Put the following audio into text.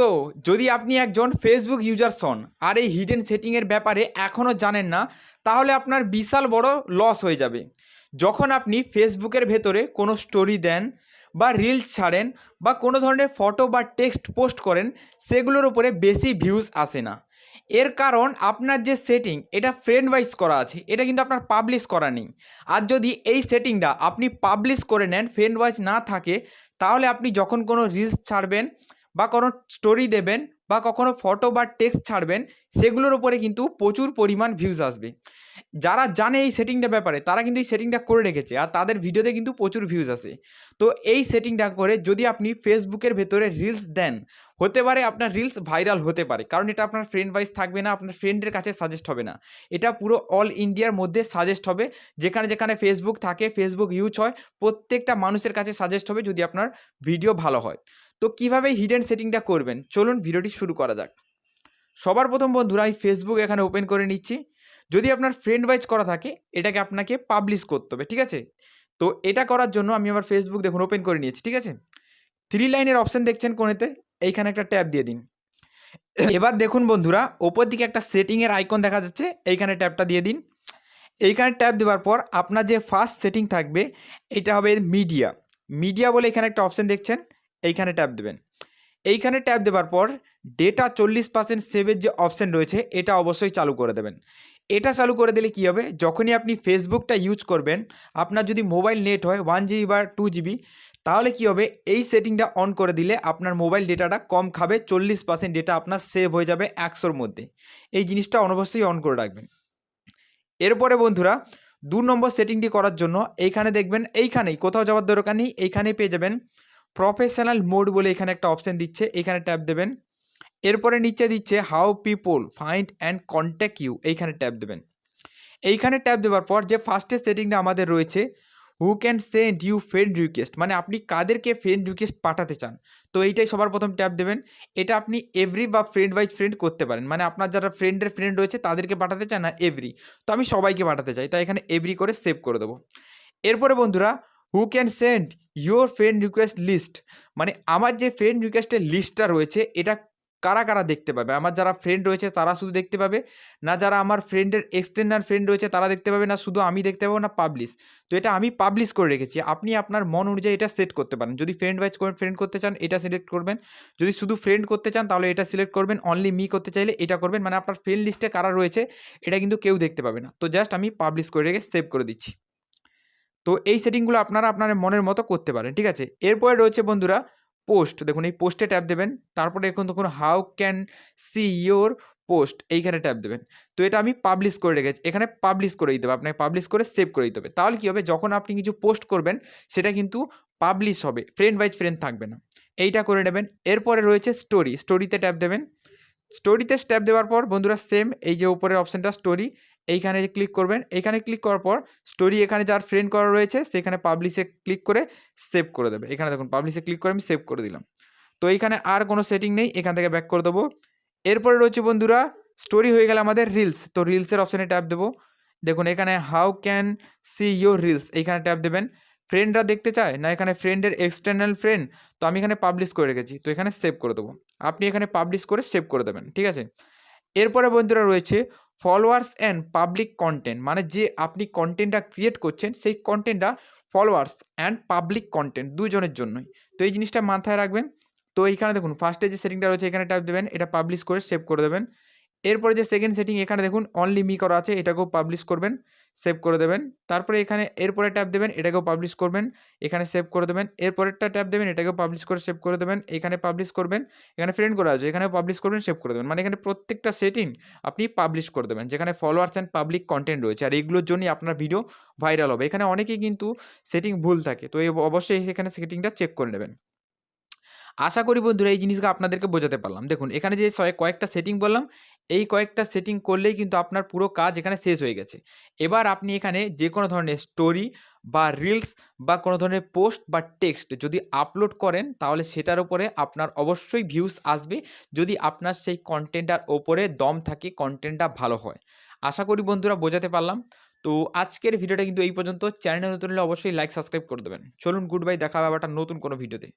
তো যদি আপনি একজন ফেসবুক ইউজার্স হন আর এই হিডেন সেটিংয়ের ব্যাপারে এখনও জানেন না, তাহলে আপনার বিশাল বড় লস হয়ে যাবে। যখন আপনি ফেসবুকের ভেতরে কোনো স্টোরি দেন বা রিলস ছাড়েন বা কোনো ধরনের ফটো বা টেক্সট পোস্ট করেন, সেগুলোর উপরে বেশি ভিউজ আসে না। এর কারণ আপনার যে সেটিং এটা ফ্রেন্ড ওয়াইজ করা আছে, এটা কিন্তু আপনার পাবলিশ করা নেই। আর যদি এই সেটিংটা আপনি পাবলিশ করে নেন ফ্রেন্ড ওয়াইজ না থাকে, তাহলে আপনি যখন কোনো রিলস ছাড়বেন বা কোনো স্টোরি দেবেন বা কখনো ফটো বা টেক্সট ছাড়বেন, সেগুলোর ওপরে কিন্তু প্রচুর পরিমাণ ভিউজ আসবে। যারা জানে এই সেটিংটা ব্যাপারে, তারা কিন্তু এই সেটিংটা করে রেখেছে। আর তাদের ভিডিওতে কিন্তু প্রচুর ভিউজ আসে তো এই সেটিংটা করে যদি আপনি ফেসবুকের ভেতরে রিলস দেন, হতে পারে আপনার রিলস ভাইরাল হতে পারে। কারণ এটা আপনার ফ্রেন্ড ওয়াইজ থাকবে না, আপনার ফ্রেন্ডের কাছে সাজেস্ট হবে না। এটা পুরো অল ইন্ডিয়ার মধ্যে সাজেস্ট হবে। যেখানে যেখানে ফেসবুক থাকে ফেসবুক ইউজ হয়, প্রত্যেকটা মানুষের কাছে সাজেস্ট হবে যদি আপনার ভিডিও ভালো হয়। তো কীভাবে হিডেন সেটিংটা করবেন? চলুন ভিডিওটি শুরু করা যাক। সবার প্রথম বন্ধুরা, আমি ফেসবুক এখানে ওপেন করে নিচ্ছি। যদি আপনার ফ্রেন্ড ওয়াইজ করা থাকে, এটাকে আপনাকে পাবলিশ করতে হবে, ঠিক আছে? তো এটা করার জন্য আমি আমার ফেসবুক দেখুন ওপেন করে নিয়েছি, ঠিক আছে? থ্রি লাইনের অপশান দেখছেন কোনেতে এইখানে একটা ট্যাব দিয়ে দিন। এবার দেখুন বন্ধুরা, ওপর দিকে একটা সেটিংয়ের আইকন দেখা যাচ্ছে, এইখানে ট্যাবটা দিয়ে দিন। এইখানে ট্যাব দেওয়ার পর আপনার যে ফার্স্ট সেটিং থাকবে, এটা হবে মিডিয়া মিডিয়া বলে এখানে একটা অপশান দেখছেন, এইখানে ট্যাব দেবেন। এইখানে ট্যাব দেওয়ার পর ডেটা চল্লিশ পার্সেন্ট সেভের যে অপশান রয়েছে, এটা অবশ্যই চালু করে দেবেন। এটা চালু করে দিলে কী হবে? যখনই আপনি ফেসবুকটা ইউজ করবেন, আপনার যদি মোবাইল নেট হয় ওয়ান জিবি বা টু জিবি তাহলে কী হবে? এই সেটিংটা অন করে দিলে আপনার মোবাইল ডেটাটা কম খাবে, চল্লিশ পার্সেন্ট ডেটা আপনার সেভ হয়ে যাবে একশোর মধ্যে। এই জিনিসটা অনবশ্যই অন করে রাখবেন। এরপরে বন্ধুরা, দু নম্বর সেটিংটি করার জন্য এইখানে দেখবেন, এইখানেই, কোথাও যাওয়ার দরকার নেই, এইখানেই পেয়ে যাবেন। প্রফেশনাল মোড বলে এখানে একটা অপশান দিচ্ছে, এখানে ট্যাপ দেবেন। এরপরে নিচে দিচ্ছে how people find and contact you এইখানে ট্যাপ দেবেন। এইখানে ট্যাপ দেওয়ার পর যে ফার্স্টের সেটিংটা আমাদের রয়েছে who can send you friend request মানে আপনি কাদেরকে ফ্রেন্ড রিকোয়েস্ট পাঠাতে চান, তো এইটাই সবার প্রথম ট্যাপ দেবেন। এটা আপনি এভরি বা ফ্রেন্ড ওয়াইজ ফ্রেন্ড করতে পারেন মানে আপনার যারা ফ্রেন্ডের ফ্রেন্ড রয়েছে তাদেরকে পাঠাতে চান না এভরি তো আমি সবাইকে পাঠাতে চাই, তাই এখানে এভরি করে সেভ করে দেবো। এরপরে বন্ধুরা who can send your friend request list মানে আমার যে ফ্রেন্ড রিকোয়েস্টের লিস্টটা রয়েছে, এটা কারা কারা দেখতে পাবে? আমার যারা ফ্রেন্ড রয়েছে তারা শুধু দেখতে পাবে? না যারা আমার ফ্রেন্ডের এক্সটেন্ডার ফ্রেন্ড রয়েছে তারা দেখতে পাবে? না শুধু আমি দেখতে পাবো না পাবলিশ তো এটা আমি পাবলিশ করে রেখেছি। আপনি আপনার মন অনুযায়ী এটা সেট করতে পারেন। যদি ফ্রেন্ড ওয়াইজ ফ্রেন্ড করতে চান, এটা সিলেক্ট করবেন। যদি শুধু ফ্রেন্ড করতে চান, তাহলে এটা সিলেক্ট করবেন। অনলি মি করতে চাইলে এটা করবেন। মানে আপনার ফ্রেন্ড লিস্টে কারা রয়েছে, এটা কিন্তু কেউ দেখতে পাবে না। তো জাস্ট আমি পাবলিশ করে রেখে সেভ করে দিচ্ছি। তো এই সেটিংগুলো আপনারা আপনার মনের মতো করতে পারেন, ঠিক আছে? এরপরে রয়েছে বন্ধুরা পোস্ট, দেখুন এই পোস্টে ট্যাপ দেবেন, তারপরে এখন দেখুন how can see your post, এইখানে ট্যাপ দেবেন। তো এটা আমি পাবলিশ করে রেখেছি, এখানে পাবলিশ করে দিতে হবে আপনাকে পাবলিশ করে সেভ করে দিতে হবে। তাহলে কী হবে, যখন আপনি কিছু পোস্ট করবেন, সেটা কিন্তু পাবলিশ হবে, ফ্রেন্ড ওয়াইজ ফ্রেন্ড থাকবে না। এইটা করে নেবেন, এরপরে রয়েছে স্টোরি, স্টোরিতে ট্যাপ দেবেন। স্টোরিতে স্ট্যাপ দেওয়ার পর, বন্ধুরা, সেম এই যে উপরের অপশানটা, স্টোরি এইখানে ক্লিক করবেন, এইখানে ক্লিক করার পর স্টোরি এখানে যার ফ্রেন্ড করা রয়েছে, সেখানে পাবলিশে ক্লিক করে সেভ করে দেবে। এখানে দেখুন পাবলিশে ক্লিক করে আমি সেভ করে দিলাম। তো এইখানে আর কোনো সেটিং নেই, এখান থেকে ব্যাক করে দেবো। এরপরে রয়েছে বন্ধুরা স্টোরি হয়ে গেলে আমাদের রিলস তো রিলসের অপশানে ট্যাপ দেবো। দেখুন, এখানে how can see your reels এইখানে ট্যাপ দেবেন। ফ্রেন্ডরা দেখতে চায়, না এখানে ফ্রেন্ডের এক্সটার্নাল ফ্রেন্ড তো আমি এখানে পাবলিশ করে রেখেছি, তো এখানে সেভ করে দেবো। আপনি এখানে পাবলিশ করে সেভ করে দেবেন, ঠিক আছে? এরপরে বন্ধুরা রয়েছে ফলোয়ার্স অ্যান্ড পাবলিক কন্টেন্ট মানে যে আপনি কন্টেন্টটা ক্রিয়েট করছেন, সেই কন্টেন্টটা ফলোয়ার্স অ্যান্ড পাবলিক কন্টেন্ট দুজনের জন্যই। তো এই জিনিসটা মাথায় রাখবেন। তো এইখানে দেখুন ফার্স্টে যে সেটিংটা রয়েছে, এখানে টাইপ দেবেন, এটা পাবলিশ করে সেভ করে দেবেন। এরপরে যে সেকেন্ড সেটিং এখানে দেখুন অনলি মি করা আছে, এটাকেও পাবলিশ করবেন। সেভ করে দেবেন। তারপরে এখানে এরপরে ট্যাপ দেবেন, এটাকেও পাবলিশ করবেন। এখানে সেভ করে দেবেন, এরপরেরটা ট্যাপ দেবেন, এটাকেও পাবলিশ করে সেভ করে দেবেন, এখানে পাবলিশ করবেন, এখানে ফ্রেন্ড করা আছে এখানে পাবলিশ করবেন সেভ করে দেবেন। মানে এখানে প্রত্যেকটা সেটিং আপনি পাবলিশ করে দেবেন, যেখানে ফলোয়ার্স অ্যান্ড পাবলিক কন্টেন্ট রয়েছে। আর এগুলোর জন্যই আপনার ভিডিও ভাইরাল হবে। এখানে অনেকেই কিন্তু সেটিং ভুল থাকে, তো এই অবশ্যই এখানে সেটিংটা চেক করে নেবেন। আশা করি বন্ধুরা এই জিনিসগুলো আপনাদেরকে বোঝাতে পারলাম। দেখুন, এখানে যে কয়েকটা সেটিং বললাম এই কয়েকটা সেটিং করলেই কিন্তু আপনার পুরো কাজ এখানে শেষ হয়ে গেছে। এবার আপনি এখানে যে কোনো ধরনের স্টোরি বা রিলস বা কোনো ধরনের পোস্ট বা টেক্সট যদি আপলোড করেন, তাহলে সেটার উপরে আপনার অবশ্যই ভিউস আসবে। যদি আপনার সেই কন্টেন্টটার ওপরে দম থাকে কন্টেন্টটা ভালো হয়। আশা করি বন্ধুরা বোঝাতে পারলাম। তো আজকের ভিডিওটা কিন্তু এই পর্যন্ত। চ্যানেলে নতুন হলে অবশ্যই লাইক সাবস্ক্রাইব করে দেবেন। চলুন গুড বাই দেখা হবে একটা নতুন কোনো ভিডিওতে